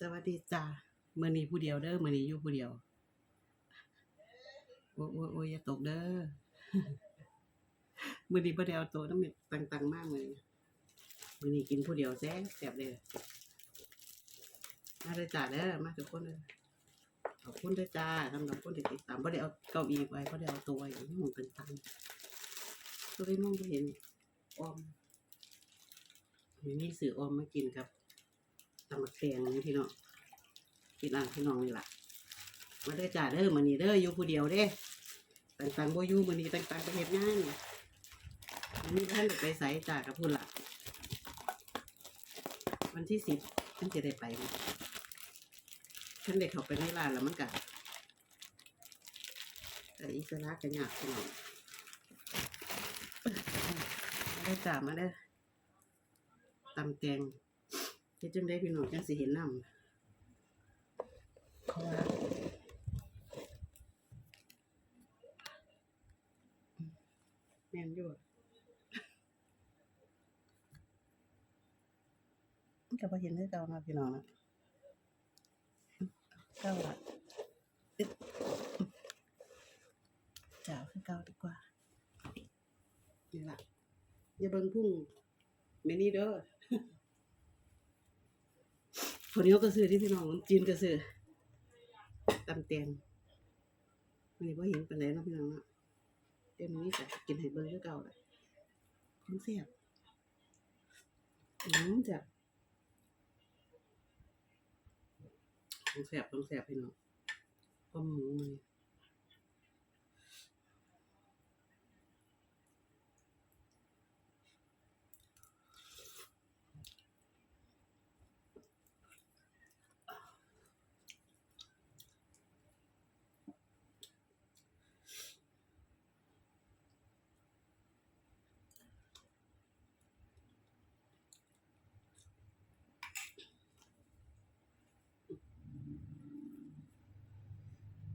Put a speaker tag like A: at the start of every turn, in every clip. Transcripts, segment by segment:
A: สวัสดีจ้ามื้อนี้ผู้เดียวเด้อมื้อนี้อยู่ผู้เดียว โอ้ยโอ้ยอย่าตกเด้อมื้อนี้บ่ได้เอาโตน้ำเม็ดต่างๆมากเลยมื้อนี้กินผู้เดียวแซ่บแซ่บเลยมาเด้อจ้าเด้อมาทุกคนเด้อขอบคุณด้อจ้าสำหรับคนที่ติดตามบ่ได้เอาเก้าอี้ไว้บ่ได้เอาตัวไว้ที่หม้องต่างๆตัวได้มองบ่เห็นออมมื้อนี้ซื้อออมมากินครับ ตำบักแตงนี่พี่น้องพี่น้องพี่น้องนี่แหละมาเด้อจ้าเด้อมื้อนี้เด้ออยู่ผู้เดียวเด้ต่างๆบ่อยู่มื้อนี้ต่างๆไปเฮ็ดงานมื้อนี้ท่านได้ไปไสจ้ากับพุ่นละวันที่สิบท่านจะได้ไปมั้ยท่านได้เขาไปในร้านแล้วมันก็แต่อิสระก็ยากพี่น้องมาเด้อจ้ามาเด้อตำแตง เฮ็ดจังได๋พี่น้องจังสิเห็นนำเพราะว่าแม่นอยู่ก็บ่เห็นคือเก่านะพี่น้องนะเก่าละอึ๊บจ้าคือเก่าดีกว่านี่ล่ะอย่าเบิ่งพุ่งแม่นี่เด้อ คนนี้ยก็ซื้อที่พี่น้องจีนก็ซื้อตำเตียงมันนี่ว่าเห็นปานใดเนะพี่น้องเนาะเดี๋ยวนี้จะกินให้เบิ่งก็เก่าเลยของแซ่บอืมจ้ะของแซ่บของแซ่บพี่น้องต้มหมูมัน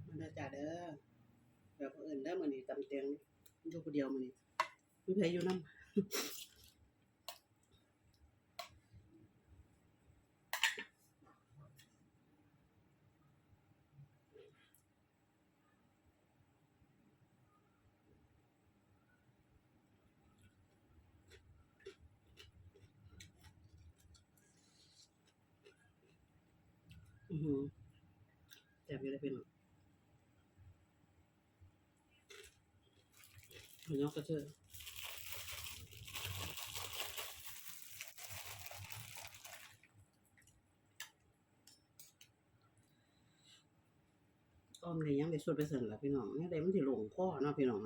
A: มันเด้อจ้าเด้อแบบคนอื่นเด้อมื้อนี้ตำ แตงอยู่ผู้เดียวมื้อนี้มีไผอยู่นำอือหือแซ่ เน้องมันยอกกระเทืออ้มเลยยังได้สวดไปเสรินล่ะพี่น้องยังได้มันสิหลงคอเนาะพี่น้อง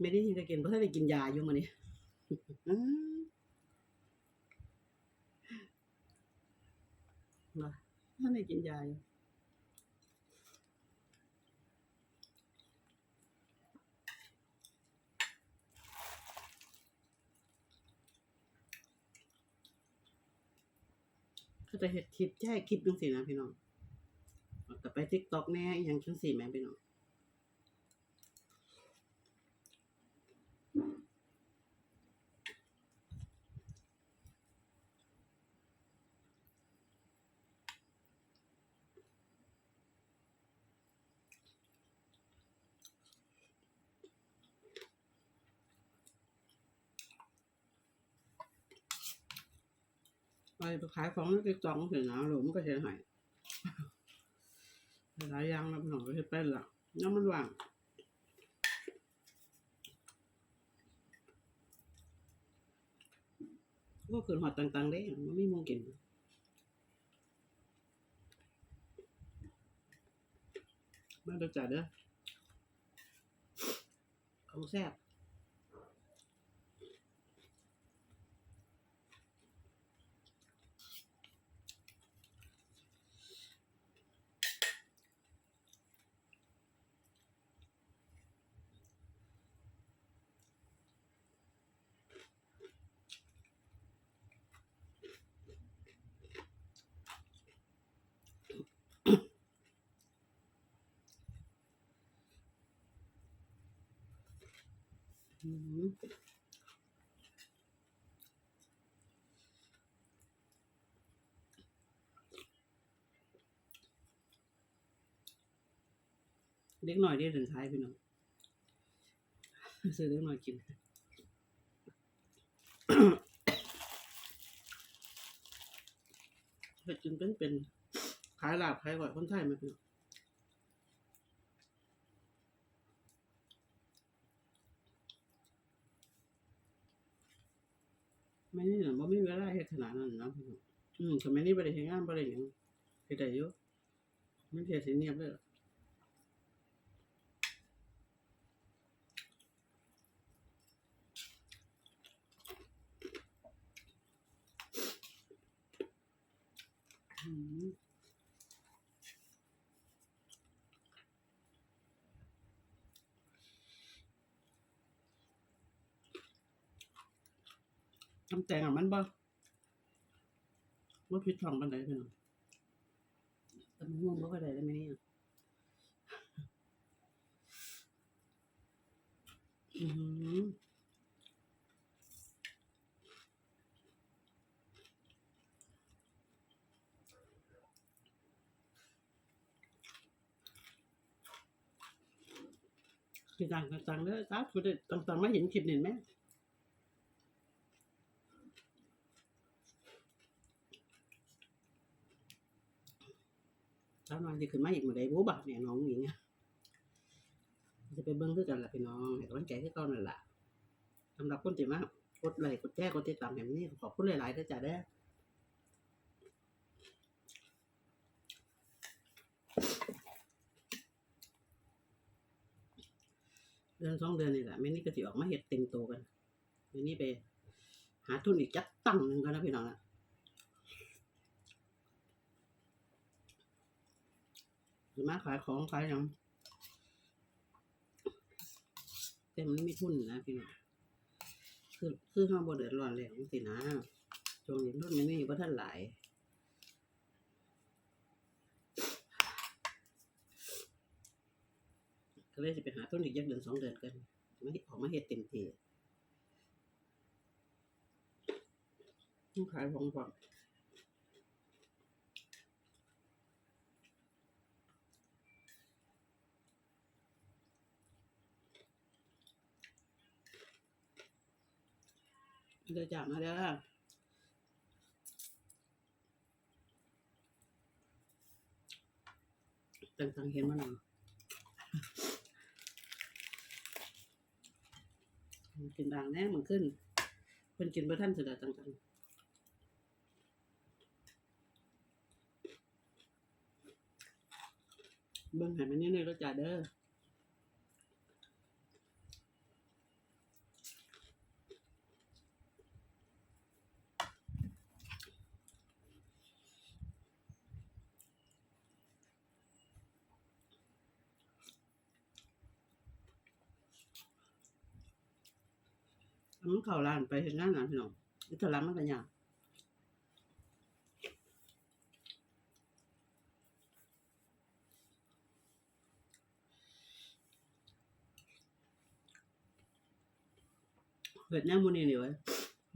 A: ไม่ได้ที่จะกินเพราะได้กินยาอยู่มื้อนี้อืมาถ้าได้กินยาอยู่ เขาจะเห็ดคลิปแช่คลิปจังสี่นะพี่น้องแต่ไปทิกตอกแน่ยังชั้นสี่แม่พี่น้อง ไปขายของในทิกต็อกเห็นนะหรือมันก็เห็นหายหลายอย่างแล้วพี่องก็เห็ดเป็นละน้ำมันว่างก็ขึ้นหอดต่างๆได้มันไม่มองกินมาดูจัดเด้อของแซ่บ เล็กหน่อยได้ถึงท้ายพี่น้องซื้อเล็กหน่อยกินเฮ็ดกินเป็นเป็นขายลาบขายก่อยคนไทยมาพี่น้องไม่นี่น่ะบ่มีเวลาเฮ็ดขนาดนั้นนะพี่น้องอืมสมัยนี้บ่ได้เฮ็ดงานบ่ได้หยังเฮ็ดได้อยู่มันเฮ็ดสิเนียบเลยล่ะอืม น้ำแตงอะมันบ่ว่าผิดช่องปันไดพี่น้องแต่มันง่วงบ่ก็ได้ได้ไหมเนี่ยอือหือคือต่างกันต่างเลยครับกูได้ต่างๆมาเห็นคลิปนี่ไหม น้อยจะขึ้นมาอีกเมื่อใดรู้บ่เนี่ยน้องหญิงอะจะไปเบิ้งคือกันล่ะพี่น้องให้กำลังใจที่เก่านั่นล่ะสำหรับคนที่มากดไลค์กดแชร์กดติดตามแบบนี้ขอบคุณหลายๆด้วยจ้ะเด้อเดือนสองเดือนนี่แหละแม่นี่ก็สิออกมาเห็ดเต็มโตกันแม่นี่ไป หาทุนอีกจักตั้งหนึ่งกันนะพี่น้องอะ หรือมาขายของขายหยังแต่มันไม่ทุนนะพี่น้องคือคือห้าบ่เดือดร้อนแล้วสินะช่วงนี้ทุนมันไม่มีบ่ทันหลายก็เลยจะไปหาทุนอีกยักเดือนสองเดือนกันไม่ออกมาเฮ็ดเต็มทีต้องขายของก่อน เดี๋ยวจับมาเด้อต่างๆเห็นมาหน่อยกินด่างแน่มันขึ้นเพิ่นกินเพื่อท่านสุดาต่างๆเบิ่งให้มันนี่นี่รถจ่าเด้อ มันเข้าร้านไปเห็นงานนะพี่น้องอิสลามมันก็ยากเกิดแน่มูนี่นี่ไว้ย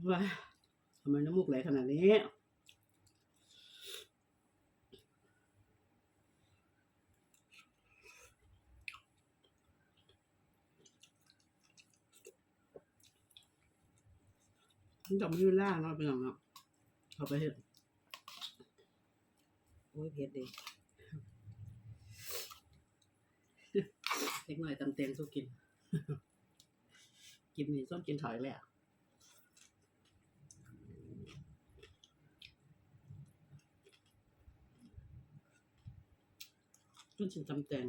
A: ว่าทำไมน้ำมูกไหลขนาดนี้ มันจะไม่ยืดล่าเนาะพี่น้องเนาะเอาไปเห็ดโอ้ยเผ็ดเด็เล็กหน่อยตำเตียงสู้กิน กินนี่ส้มกินถอยเลยอะต้นชินตำแตง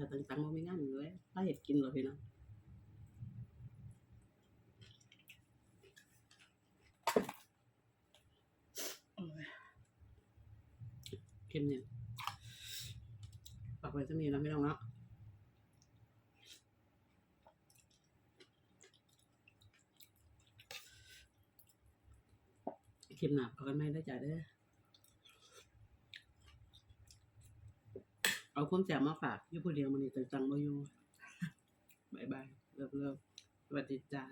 A: ถ้าต่างๆมันไม่งั้นเลยถ้าเห็ดกินเรอพี่น้องเค็มเนี่ยปากไว้จะมีแล้วไม่ต้องแล้วเค็มหนาเอากันไม่ได้จ่ายเด้อ เอาความแจ่มมาฝากอยู่ผู้เดียวมันนี่ตังตังบ่อยู่บายบายเลิกเลิกสวัสดีจ้า